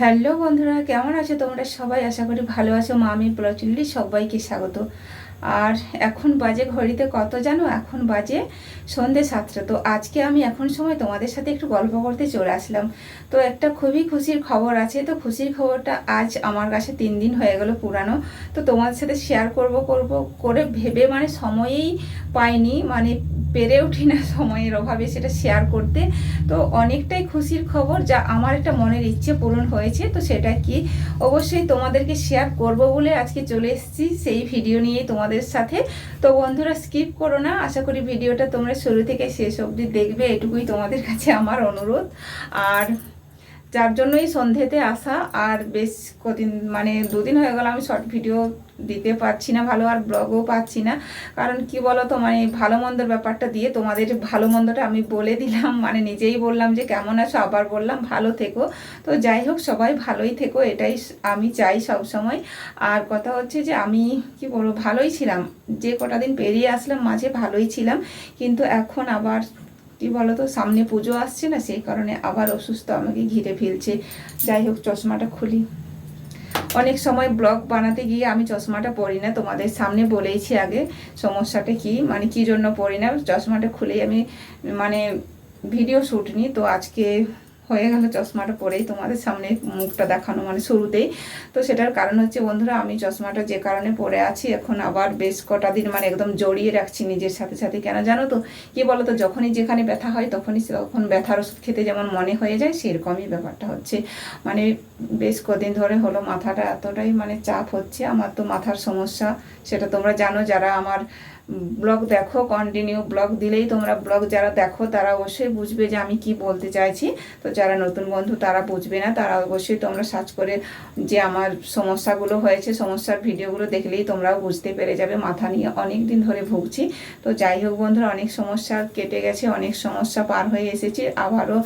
Hello বন্ধুরা, কেমন আছো তোমরা? সবাই আশা করি ভালো আছো। মা আমি প্রচুল্লি সবাইকে স্বাগত। আর এখন বাজে ঘড়িতে কত জানো? এখন বাজে সন্ধে সাতটা। তো আজকে আমি এখন সময় তোমাদের সাথে একটু গল্প করতে চলে আসলাম। তো একটা খুবই খুশির খবর আছে। তো খুশির খবরটা আজ আমার কাছে তিন দিন হয়ে গেল পুরানো। তো তোমাদের সাথে শেয়ার করব করব, করে ভেবে মানে সময়েই পাইনি। মানে পেরে উঠি না সময়ের অভাবে সেটা শেয়ার করতে। তো অনেকটাই খুশির খবর যা আমার একটা মনের ইচ্ছে পূরণ হয়েছে, তো সেটা কি? অবশ্যই তোমাদেরকে শেয়ার করব বলে আজকে চলে এসেছি সেই ভিডিও নিয়ে তোমাদের সাথে। তো বন্ধুরা স্কিপ করো না। আশা করি ভিডিওটা তোমরা শুরু থেকে শেষ অবধি দেখবে। এটুকুই তোমাদের কাছে আমার অনুরোধ। আর যার জন্যই সন্ধেতে আসা। আর বেশ কদিন মানে দুদিন হয়ে গেল আমি শর্ট ভিডিও দিতে পারছি না, ভালো আর ব্লগও পাচ্ছি না। কারণ কি বলো তো মানে ভালো মন্দর ব্যাপারটা দিয়ে তোমাদের ভালো মন্দটা আমি বলে দিলাম মানে নিজেই বললাম যে কেমন আছো, আবার বললাম ভালো থেকো। তো যাই হোক, সবাই ভালোই থেকো, এটাই আমি চাই সব সময় আর কথা হচ্ছে যে আমি কি বলব, ভালোই ছিলাম। যে কটা দিন পেরিয়ে আসলাম, মাঝে ভালোই ছিলাম। কিন্তু এখন আবার কি বলতো, সামনে পুজো আসছে না, সেই কারণে আবার অসুস্থ আমাকে ঘিরে ফেলছে। যাই হোক, চশমাটা খুলি। অনেক সময় ব্লগ বানাতে গিয়ে আমি চশমাটা পরি না, তোমাদের সামনে বলেইছি আগে সমস্যাটা কি মানে কি জন্য পরি না, চশমাটা খুলেই আমি মানে ভিডিও শ্যুট নিই তো আজকে হয়ে গেল চশমাটা পরেই তোমাদের সামনে মুখটা দেখানো মানে শুরুতেই। তো সেটার কারণ হচ্ছে, বন্ধুরা, আমি চশমাটা যে কারণে পরে আছি, এখন আবার বেশ কটা দিন মানে একদম জড়িয়ে রাখছি নিজের সাথে সাথে। কেন জানো তো? কি বলো তো যখনই যেখানে ব্যথা হয়, তখনই তখন ব্যথার ওষুধ খেতে যেমন মনে হয়ে যায়, সেরকমই ব্যাপারটা হচ্ছে। মানে বেশ কদিন ধরে হলো, মাথাটা এতটাই মানে চাপ হচ্ছে। আমার তো মাথার সমস্যা, সেটা তোমরা জানো, যারা আমার ব্লগ দেখো কন্টিনিউ ব্লগ দিলেই তোমরা ব্লগ যারা দেখো, তারা অবশ্যই বুঝবে যে আমি কি বলতে চাইছি। তো যারা নতুন বন্ধু, তারা বুঝবে না। তারা অবশ্যই তোমরা সার্চ করে যে আমার সমস্যাগুলো হয়েছে, সমস্যার ভিডিওগুলো দেখলেই তোমরাও বুঝতে পেরে যাবে। মাথা নিয়ে অনেক দিন ধরে ভুগছি। তো যাই হোক বন্ধুরা, অনেক সমস্যা কেটে গেছে, অনেক সমস্যা পার হয়ে এসেছে। আবারও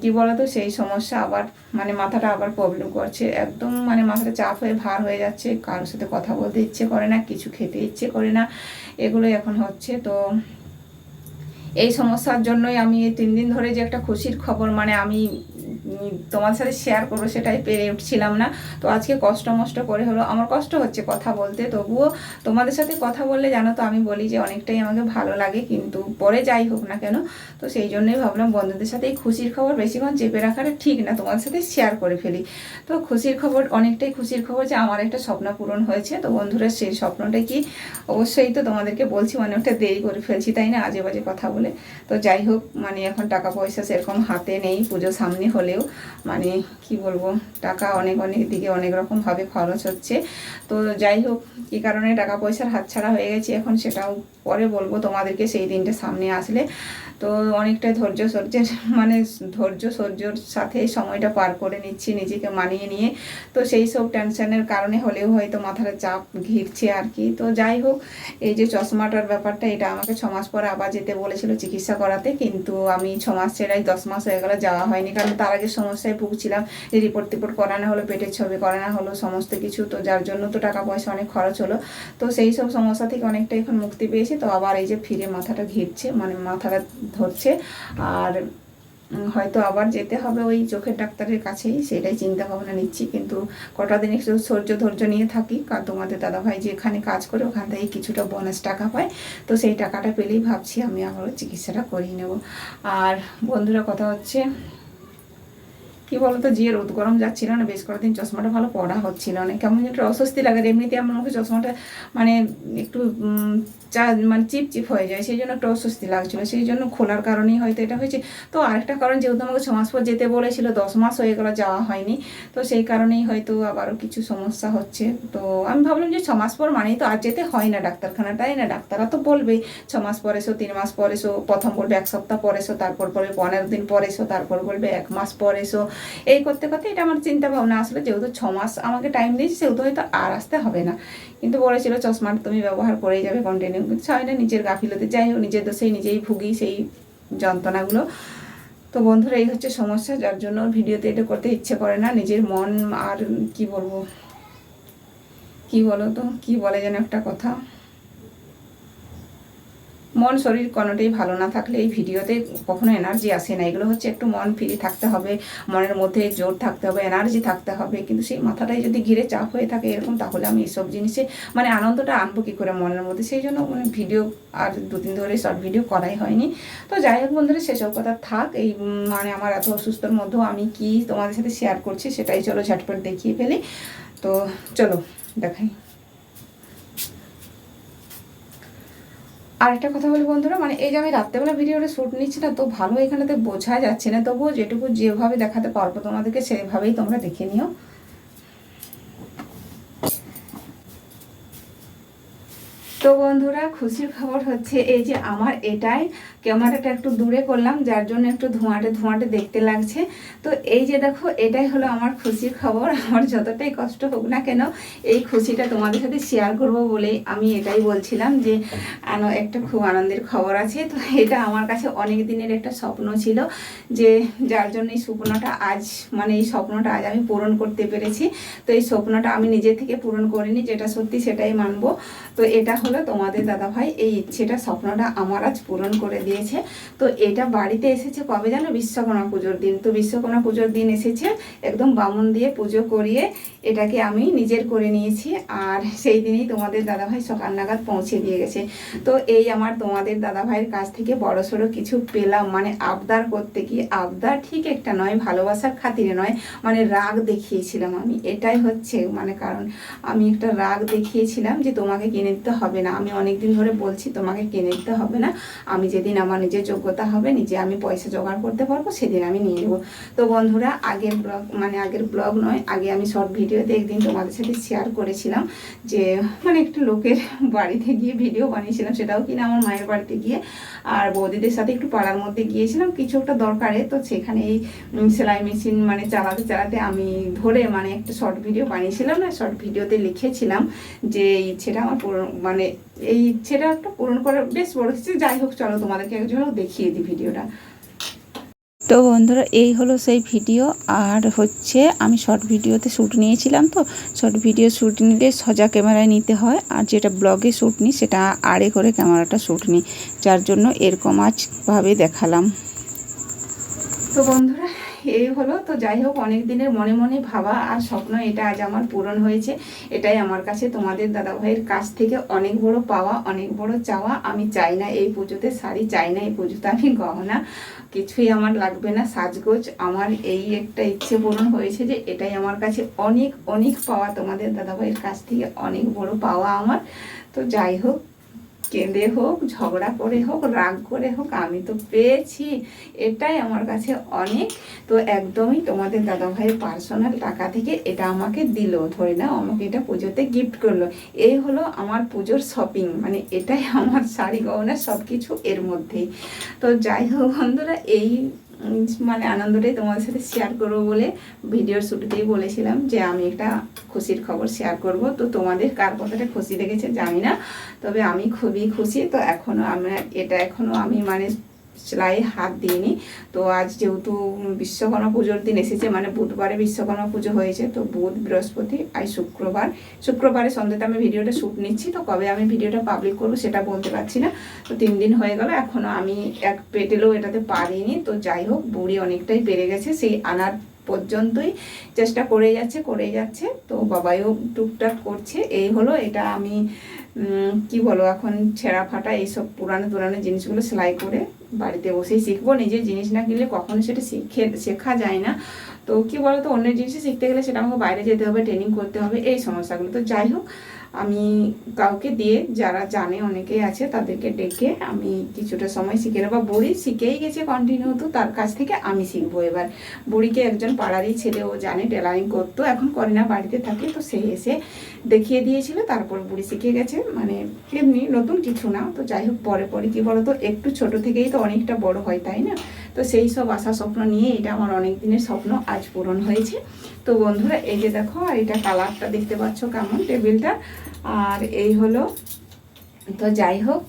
কি বলতো, সেই সমস্যা আবার মানে মাথাটা আবার প্রবলেম করছে। একদম মানে মাথাটা চাপ হয়ে ভার হয়ে যাচ্ছে। কারোর সাথে কথা বলতে ইচ্ছে করে না, কিছু খেতে ইচ্ছে করে না। এগুলো এখন হচ্ছে। তো এই সমস্যার জন্যই আমি এই তিন দিন ধরে যে একটা খুশির খবর মানে আমি তোমার সাথে শেয়ার করব সেটাই পেরে উঠছিলাম না। তো আজকে কষ্ট মষ্ট করে হলো, আমার কষ্ট হচ্ছে কথা বলতে, তবুও তোমাদের সাথে কথা বললে জানো তো আমি বলি যে অনেকটাই আমাকে ভালো লাগে, কিন্তু পরে যাই হোক না কেন, তো সেই জন্যই ভাবলাম বন্ধুদের সাথে এই খুশির খবর বেশিক্ষণ চেপে রাখাটা ঠিক না, তোমাদের সাথে শেয়ার করে ফেলি। তো খুশির খবর, অনেকটাই খুশির খবর যে আমার একটা স্বপ্ন পূরণ হয়েছে, তো বন্ধুরা সেই স্বপ্নটা কি? অবশ্যই তো তোমাদেরকে বলছি মানে ওটা দেরি করে ফেলছি, তাই না? আজে বাজে কথা বলে। তো যাই হোক মানে এখন টাকা পয়সা সেরকম হাতে নেই, পুজো সামনে হলেও। মানে কি বলব, টাকা অনেক অনেক দিকে অনেক রকমভাবে খরচ হচ্ছে। তো যাই হোক কী কারণে টাকা পয়সার হাতছাড়া হয়ে গেছে। এখন সেটাও পরে বলব তোমাদেরকে সেই দিনটা সামনে আসলে। তো অনেকটাই ধৈর্য সহ্যের মানে ধৈর্য সহ্যর সাথে সময়টা পার করে নিচ্ছি, নিজেকে মানিয়ে নিয়ে। তো সেই সব টেনশনের কারণে হলেও হয়তো মাথার চাপ ঘিরছে আর কি। তো যাই হোক, এই যে চশমাটার ব্যাপারটা, এটা আমাকে ছ মাস পরে আবার যেতে বলেছিল চিকিৎসা করাতে। কিন্তু আমি ছ মাস ছেড়াই দশ মাস হয়ে গেলে যাওয়া হয়নি। কারণ তার আগে সমস্যায় ভুগছিলাম। যে রিপোর্ট টিপোর্ট করানো হলো, পেটের ছবি করানো হলো, সমস্ত কিছু। তো যার জন্য তো টাকা পয়সা অনেক খরচ হলো। তো সেই সব সমস্যা থেকে অনেকটা এখন মুক্তি পেয়েছি। তো আবার এই যে ফিরে মাথাটা ঘিরছে মানে মাথাটা ধরছে। আর হয়তো আবার যেতে হবে ওই চোখের ডাক্তারের কাছেই, সেটাই চিন্তা ভাবনা নিচ্ছি। কিন্তু কটা দিন একটু ধৈর্য ধৈর্য নিয়ে থাকি। কারণ তোমাদের দাদাভাই যেখানে কাজ করে, ওখান থেকে কিছুটা বোনাস টাকা পায়। তো সেই টাকাটা পেলেই ভাবছি আমি আবারও চিকিৎসাটা করিয়ে নেব। আর বন্ধুরা কথা হচ্ছে কি বলতো যে রোদ গরম যাচ্ছিল না, বেশ কয়েকদিন চশমাটা ভালো পড়া হচ্ছিল না। কেমন একটা অস্বস্তি লাগে এমনিতে আমার মুখে চশমাটা মানে একটু চা মানে চিপ চিপ হয়ে যায়, সেই জন্য একটু অস্বস্তি লাগছিল। সেই জন্য খোলার কারণেই হয়তো এটা হয়েছে। তো আরেকটা কারণ, যেহেতু আমাকে ছ মাস পর যেতে বলেছিল, দশ মাস হয়ে গেলো যাওয়া হয়নি, তো সেই কারণেই হয়তো আবারও কিছু সমস্যা হচ্ছে। তো আমি ভাবলাম যে ছ মাস পর মানেই তো আর যেতে হয় না ডাক্তারখানাটাই না? ডাক্তাররা তো বলবেই ছ মাস পর এসো, তিন মাস পর এসো, প্রথম বলবে এক সপ্তাহ পর এসো, তারপর বলবে পনেরো দিন পর এসো, তারপর বলবে এক মাস পর এসো এই করতে করতে এটা আমার চিন্তা ভাবনা আসলে, যেহেতু ছ মাস আমাকে টাইম দিয়েছে, সেহেতু হয়তো আর আসতে হবে না। কিন্তু বলেছিল চশমাটা তুমি ব্যবহার করেই যাবে কন্টিনিউ কিন্তু না নিজের গাফিলতে, যাই হোক, নিজের দোষেই, নিজেই ভুগি সেই যন্ত্রণাগুলো। তো বন্ধুরা, এই হচ্ছে সমস্যা, যার জন্য ভিডিওতে এটা করতে ইচ্ছে করে না। নিজের মন আর কি বলব? কি বলো তো কি বলে যেন একটা কথা? মন শরীর কোনোটাই ভালো না থাকলে এই ভিডিওতে কখনো এনার্জি আসে না। এগুলো হচ্ছে একটু মন ফ্রি থাকতে হবে, মনের মধ্যে জোর থাকতে হবে এনার্জি থাকতে হবে। কিন্তু সেই মাথাটাই যদি ঘিরে চাপ হয়ে থাকে এরকম, তাহলে আমি এইসব জিনিসে মানে আনন্দটা আনব কী করে মনের মধ্যে? সেই জন্য মানে ভিডিও আর দুদিন ধরে শর্ট ভিডিও করাই হয়নি। তো যাই হোক বন্ধুরা, সেসব কথা থাক। এই মানে আমার এত অসুস্থর মধ্যেও আমি কি তোমাদের সাথে শেয়ার করছি সেটাই চলো ঝটপট দেখিয়ে ফেলি। তো চলো, দেখাই। আর একটা কথা বলি বন্ধুরা মানে এই যে আমি রাত্রেবেলা ভিডিওটা শ্যুট নিচ্ছি না, তো ভালো এখানেতে বোঝা যাচ্ছে না। তবুও যেটুকু যেভাবে দেখাতে পারব তোমাদেরকে, সেভাবেই তোমরা দেখে নিও। তো বন্ধুরা, খুশির খবর হচ্ছে এই যে আমার এটাই। ক্যামেরাটা একটু দূরে করলাম, যার জন্য একটু ধোঁয়াটে ধোঁয়াটে দেখতে লাগছে। তো এই যে দেখো, এটাই হলো আমার খুশির খবর। আমার যতটাই কষ্ট হোক না কেন, এই খুশিটা তোমাদের সাথে শেয়ার করব বলেই আমি এটাই বলছিলাম যে একটা খুব আনন্দের খবর আছে। তো এটা আমার কাছে অনেক দিনের একটা স্বপ্ন ছিল যে, যার জন্য এই স্বপ্নটা আজ মানে এই স্বপ্নটা আজ আমি পূরণ করতে পেরেছি। তো এই স্বপ্নটা আমি নিজে থেকে পূরণ করিনি, যেটা সত্যি সেটাই মানবো। তো এটা তোমাদের দাদাভাই, এই ইচ্ছেটা, স্বপ্নটা আমার আজ পূরণ করে দিয়েছে। তো এটা বাড়িতে এসেছে কবে জানো? বিশ্বকর্মা পুজোর দিন। তো বিশ্বকর্মা পুজোর দিন এসেছে, একদম বামুন দিয়ে পুজো করিয়ে এটাকে আমি নিজের করে নিয়েছি। আর সেই দিনই তোমাদের দাদাভাই সকাল নাগাদ পৌঁছে দিয়ে গেছে। তো এই আমার তোমাদের দাদাভাইয়ের কাছ থেকে বড় সড়ো কিছু পেলাম। মানে আবদার করতে গিয়ে আবদার? ঠিক একটা নয়, ভালোবাসার খাতিরে নয়। মানে রাগ দেখিয়েছিলাম আমি। এটাই হচ্ছে মানে কারণ আমি একটা রাগ দেখিয়েছিলাম যে তোমাকে কিনে দিতে হবে না। আমি অনেক দিন ধরে বলছি, তোমাকে কিনে দিতে হবে না। আমি যেদিন আমার নিজের যোগ্যতা হবে, নিজে আমি পয়সা জোগাড় করতে পারব, সেদিন আমি নিয়ে নেব। তো বন্ধুরা, আগের ব্লগ মানে আগের ব্লগ নয়, আগে আমি শর্ট ভিডিওতে একদিন তোমাদের সাথে শেয়ার করেছিলাম যে মানে একটু লোকের বাড়িতে গিয়ে ভিডিও বানিয়েছিলাম, সেটাও কিনা আমার মায়ের বাড়িতে গিয়ে। আর বৌদিদের সাথে একটু পাড়ার মধ্যে গিয়েছিলাম, কিছু একটা দরকারে। তো সেখানে এই সেলাই মেশিন মানে চালাতে চালাতে আমি ধরে মানে একটা শর্ট ভিডিও বানিয়েছিলাম না শর্ট ভিডিওতে লিখেছিলাম যে, এই ইচ্ছেটা আমার মানে এই ইচ্ছেটা একটা পূরণ করে বেশ বড় কিছু। যাই হোক চলো তোমাদেরকে একজন দেখিয়ে দিই ভিডিওটা। তো বন্ধুরা এই হলো সেই ভিডিও। আর হচ্ছে আমি শর্ট ভিডিওতে শ্যুট নিয়েছিলাম তো। শর্ট ভিডিও শ্যুট নিলে সজা ক্যামেরায় নিতে হয়। আর যেটা ব্লগে শ্যুট নিই সেটা আড়ে করে ক্যামেরাটা শ্যুট নিই যার জন্য এরকম আজভাবে দেখালাম। তো বন্ধুরা এই হলো, তো যাই হোক অনেক দিনের মনে মনে ভাবা আর স্বপ্ন এটা আজ আমার পূরণ হয়েছে। এটাই আমার কাছে তোমাদের দাদাভাইয়ের কাছ থেকে অনেক বড় পাওয়া, অনেক বড় চাওয়া। আমি চাই না এই পুজোতে শাড়ি, চাই না এই পুজোতে আমি গহনা। কিছুই আমার লাগবে না, সাজগোজ। আমার এই একটা ইচ্ছে পূরণ হয়েছে যে এটাই আমার কাছে অনেক অনেক পাওয়া তোমাদের দাদাভাইয়ের কাছ থেকে অনেক বড় পাওয়া আমার। তো যাই হোক কেঁদে হোক, ঝগড়া করে হোক, রাগ করে হোক, আমি তো পেয়েছি। এটাই আমার কাছে অনেক। তো একদমই তোমাদের দাদাভাইয়ের পার্সোনাল টাকা থেকে এটা আমাকে দিল, ধরে নাও আমাকে এটা পুজোতে গিফট করল। এই হলো আমার পুজোর শপিং মানে এটাই আমার শাড়ি গহনা সব কিছু এর মধ্যেই। তো যাই হোক বন্ধুরা, এই মানে আনন্দটাই তোমাদের সাথে শেয়ার করব বলে ভিডিওর শুরুতেই বলেছিলাম যে আমি একটা খুশির খবর শেয়ার করব। তো তোমাদের কার কথাটা খুশি লেগেছে জানি না, তবে আমি খুবই খুশি। তো এখনও আমরা, এটা এখনও আমি মানে সেলাই হাত দিইনি। তো আজ যেহেতু বিশ্বকর্মা পুজোর দিন এসেছে মানে বুধবারে বিশ্বকর্মা পুজো হয়েছে, তো বুধ, বৃহস্পতি আজ শুক্রবার। শুক্রবারে সন্ধ্যেতে আমি ভিডিওটা শ্যুট নিচ্ছি, তো কবে আমি ভিডিওটা পাবলিক করব সেটা বলতে পারছি না। তো তিন দিন হয়ে গেল এখনও আমি এক পেটেলেও এটাতে পারিনি তো যাই হোক, বুড়ি অনেকটাই বেড়ে গেছে, সেই আনার পর্যন্তই চেষ্টা করে যাচ্ছে করে যাচ্ছে। তো বাবাইও টুকটাক করছে, এই হলো, এটা আমি কি বলো এখন ছেঁড়া ফাটা এইসব পুরানো পুরানো জিনিসগুলো সেলাই করে বাড়িতে বসেই শিখব। নিজের জিনিস না কিনলে কখনো সেটা শিখে, শেখা যায় না। তো কি বলো তো অন্য জিনিসে শিখতে গেলে সেটা আমাকে বাইরে যেতে হবে ট্রেনিং করতে হবে, এই সমস্যাগুলো। তো যাই হোক আমি কাউকে দিয়ে যারা জানে, অনেকেই আছে, তাদেরকে ডেকে আমি কিছুটা সময় শিখে নেব। বুড়ি শিখেই গেছে কন্টিনিউ তো, তার কাছ থেকে আমি শিখব এবার। বুড়িকে একজন পাড়ারই ছেলে, ও জানে, টেলারিং করতো, এখন করে না বাড়িতে থাকে, তো সে এসে দেখিয়ে দিয়েছিল, তারপর বুড়ি শিখে গেছে। মানে এমনি নতুন কিছু না, তো যাই হোক, পরে পরে কি বলতো, একটু ছোট থেকেই তো অনেকটা বড় হয়, তাই না? তো সেই সব আশা স্বপ্ন নিয়ে এটা আমার অনেক দিনের স্বপ্ন আজ পূরণ হয়েছে। তো বন্ধুরা, এই যে দেখো, আর এটা কালারটা দেখতে পাচ্ছ কেমন টেবিলটা আর এই হলো। তো যাই হোক,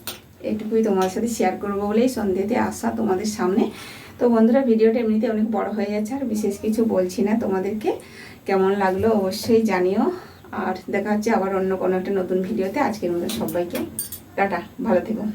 এটুকুই তোমার সাথে শেয়ার করব বলেই সন্ধ্যেতে আসা তোমাদের সামনে। তো বন্ধুরা, ভিডিওটা এমনিতে অনেক বড় হয়ে যাচ্ছে আর বিশেষ কিছু বলছি না। তোমাদেরকে কেমন লাগল অবশ্যই জানিও। আর দেখা হচ্ছে আবার অন্য কোনো একটা নতুন ভিডিওতে। আজকের মতো সবাইকে টাটা, ভালো থেকো।